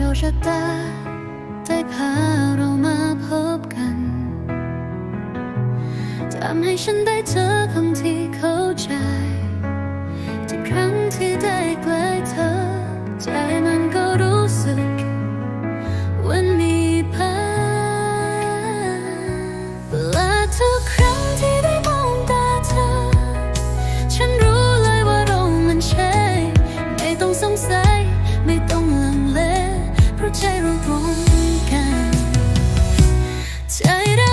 ชคชะตาได้พาเรามาพบกันทำให้ฉันได้เจอคำที่เขาใจทุกครั้งที่ได้ใกล้เธอ Será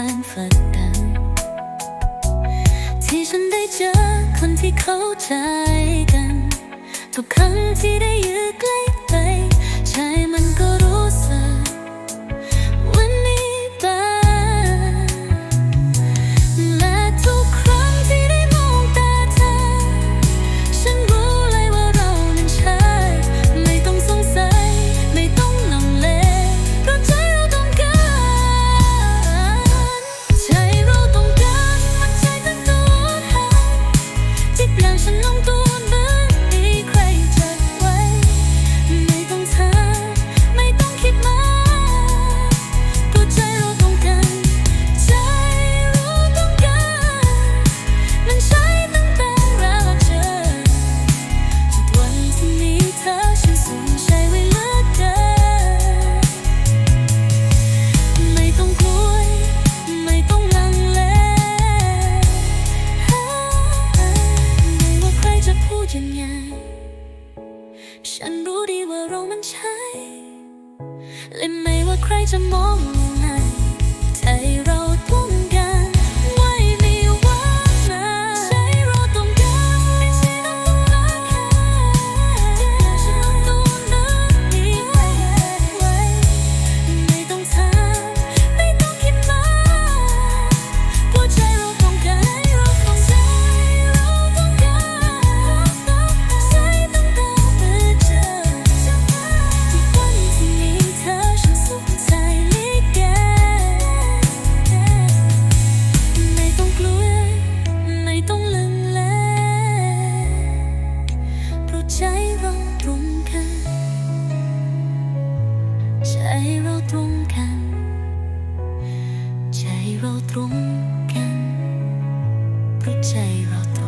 ความฝันดังที่ฉันได้เจอคนที่เข้าใจกัน ทุกครั้งที่ได้อยู่ใกล้ จะง่าฉันรู้ดีว่าเรามันใช่เลยไม่ว่าใครจะมองยังไงใจเรา เราตรงกันเพราะใจเราตรง